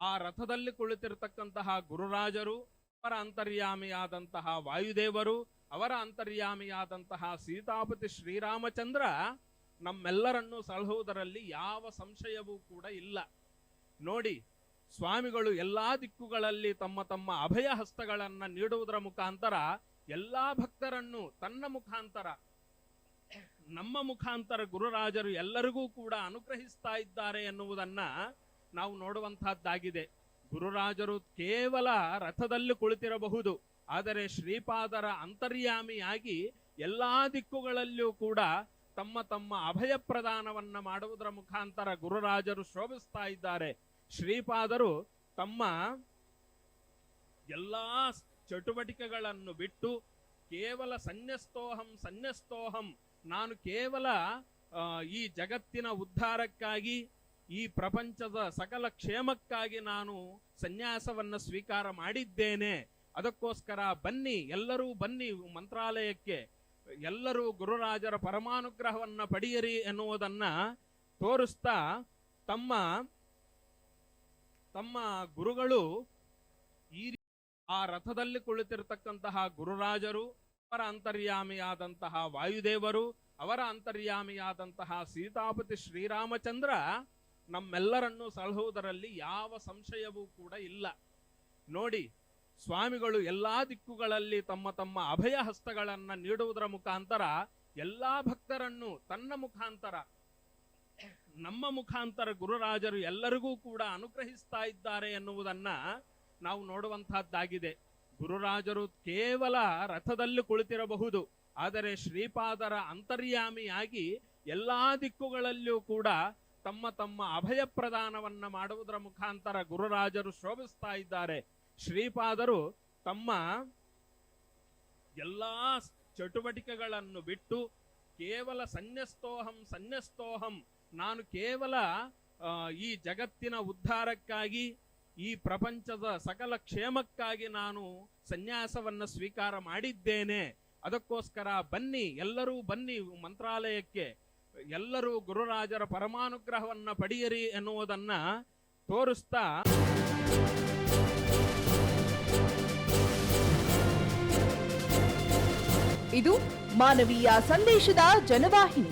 ಆ ರಥದಲ್ಲಿ ಕುಳಿತಿರ್ತಕ್ಕಂತಹ ಗುರುರಾಜರು, ಅವರ ಅಂತರ್ಯಾಮಿಯಾದಂತಹ ವಾಯುದೇವರು, ಅವರ ಅಂತರ್ಯಾಮಿಯಾದಂತಹ ಸೀತಾಪತಿ ಶ್ರೀರಾಮಚಂದ್ರ ನಮ್ಮೆಲ್ಲರನ್ನೂ ಸಲಹುವುದರಲ್ಲಿ ಯಾವ ಸಂಶಯವೂ ಕೂಡ ಇಲ್ಲ. ನೋಡಿ, ಸ್ವಾಮಿಗಳು ಎಲ್ಲಾ ದಿಕ್ಕುಗಳಲ್ಲಿ ತಮ್ಮ ತಮ್ಮ ಅಭಯ ಹಸ್ತಗಳನ್ನ ನೀಡುವುದರ ಮುಖಾಂತರ ಎಲ್ಲಾ ಭಕ್ತರನ್ನು ತನ್ನ ಮುಖಾಂತರ, ನಮ್ಮ ಮುಖಾಂತರ ಗುರುರಾಜರು ಎಲ್ಲರಿಗೂ ಕೂಡ ಅನುಗ್ರಹಿಸ್ತಾ ಇದ್ದಾರೆ ಎನ್ನುವುದನ್ನ ನಾವು ನೋಡುವಂತಹದ್ದಾಗಿದೆ ಗುರುರಾಜರು ಕೇವಲ ರಥದಲ್ಲಿ ಕುಳಿತಿರಬಹುದು. ಆದರೆ ಶ್ರೀಪಾದರ ಅಂತರ್ಯಾಮಿಯಾಗಿ ಎಲ್ಲಾ ದಿಕ್ಕುಗಳಲ್ಲಿಯೂ ಕೂಡ ತಮ್ಮ ತಮ್ಮ ಅಭಯ ಪ್ರದಾನವನ್ನ ಮಾಡುವುದರ ಮುಖಾಂತರ ಗುರುರಾಜರು ಶೋಭಿಸ್ತಾ ಇದ್ದಾರೆ. ಶ್ರೀಪಾದರು ತಮ್ಮ ಎಲ್ಲಾ ಚಟುವಟಿಕೆಗಳನ್ನು ಬಿಟ್ಟು ಕೇವಲ ಸನ್ಯಸ್ತೋಹಂ ಸನ್ಯಸ್ತೋಹಂ, ನಾನು ಕೇವಲ ಈ ಜಗತ್ತಿನ ಉದ್ಧಾರಕ್ಕಾಗಿ ಈ ಪ್ರಪಂಚದ ಸಕಲ ಕ್ಷೇಮಕ್ಕಾಗಿ ನಾನು ಸನ್ಯಾಸವನ್ನ ಸ್ವೀಕಾರ ಮಾಡಿದ್ದೇನೆ. ಅದಕ್ಕೋಸ್ಕರ ಬನ್ನಿ, ಎಲ್ಲರೂ ಬನ್ನಿ ಮಂತ್ರಾಲಯಕ್ಕೆ. ಎಲ್ಲರೂ ಗುರುರಾಜರ ಪರಮಾನುಗ್ರಹವನ್ನ ಪಡೆಯಿರಿ ಎನ್ನುವುದನ್ನ ತೋರಿಸ್ತಾ ತಮ್ಮ ತಮ್ಮ ಗುರುಗಳು ಈ ಆ ರಥದಲ್ಲಿ ಕುಳಿತಿರ್ತಕ್ಕಂತಹ ಗುರುರಾಜರು, ಅವರ ಅಂತರ್ಯಾಮಿಯಾದಂತಹ ವಾಯುದೇವರು, ಅವರ ಅಂತರ್ಯಾಮಿಯಾದಂತಹ ಸೀತಾಪತಿ ಶ್ರೀರಾಮಚಂದ್ರ ನಮ್ಮೆಲ್ಲರನ್ನೂ ಸಲಹುವುದರಲ್ಲಿ ಯಾವ ಸಂಶಯವೂ ಕೂಡ ಇಲ್ಲ. ನೋಡಿ, ಸ್ವಾಮಿಗಳು ಎಲ್ಲಾ ದಿಕ್ಕುಗಳಲ್ಲಿ ತಮ್ಮ ತಮ್ಮ ಅಭಯ ಹಸ್ತಗಳನ್ನ ನೀಡುವುದರ ಮುಖಾಂತರ ಎಲ್ಲಾ ಭಕ್ತರನ್ನು ತನ್ನ ಮುಖಾಂತರ, ನಮ್ಮ ಮುಖಾಂತರ ಗುರುರಾಜರು ಎಲ್ಲರಿಗೂ ಕೂಡ ಅನುಗ್ರಹಿಸ್ತಾ ಇದ್ದಾರೆ ಎನ್ನುವುದನ್ನ ನಾವು ನೋಡುವಂತಹದ್ದಾಗಿದೆ. ಗುರುರಾಜರು ಕೇವಲ ರಥದಲ್ಲಿ ಕುಳಿತಿರಬಹುದು, ಆದರೆ ಶ್ರೀಪಾದರ ಅಂತರ್ಯಾಮಿಯಾಗಿ ಎಲ್ಲಾ ದಿಕ್ಕುಗಳಲ್ಲಿಯೂ ಕೂಡ ತಮ್ಮ ತಮ್ಮ ಅಭಯ ಪ್ರದಾನವನ್ನ ಮಾಡುವುದರ ಮುಖಾಂತರ ಗುರುರಾಜರು ಶೋಭಿಸ್ತಾ ಇದ್ದಾರೆ. ಶ್ರೀಪಾದರು ತಮ್ಮ ಎಲ್ಲಾ ಚಟುವಟಿಕೆಗಳನ್ನು ಬಿಟ್ಟು ಕೇವಲ ಸನ್ಯಸ್ತೋಹಂ ಸನ್ಯಸ್ತೋಹಂ, ನಾನು ಕೇವಲ ಈ ಜಗತ್ತಿನ ಉದ್ಧಾರಕ್ಕಾಗಿ, ಈ ಪ್ರಪಂಚದ ಸಕಲ ಕ್ಷೇಮಕ್ಕಾಗಿ ನಾನು ಸನ್ಯಾಸವನ್ನ ಸ್ವೀಕಾರ ಮಾಡಿದ್ದೇನೆ. ಅದಕ್ಕೋಸ್ಕರ ಬನ್ನಿ, ಎಲ್ಲರೂ ಬನ್ನಿ ಮಂತ್ರಾಲಯಕ್ಕೆ. ಎಲ್ಲರೂ ಗುರುರಾಜರ ಪರಮಾನುಗ್ರಹವನ್ನ ಪಡೆಯಿರಿ ಎನ್ನುವುದನ್ನ ತೋರಿಸ್ತಾ ಇದು ಮಾನವೀಯ ಸಂದೇಶದ ಜನವಾಹಿನಿ.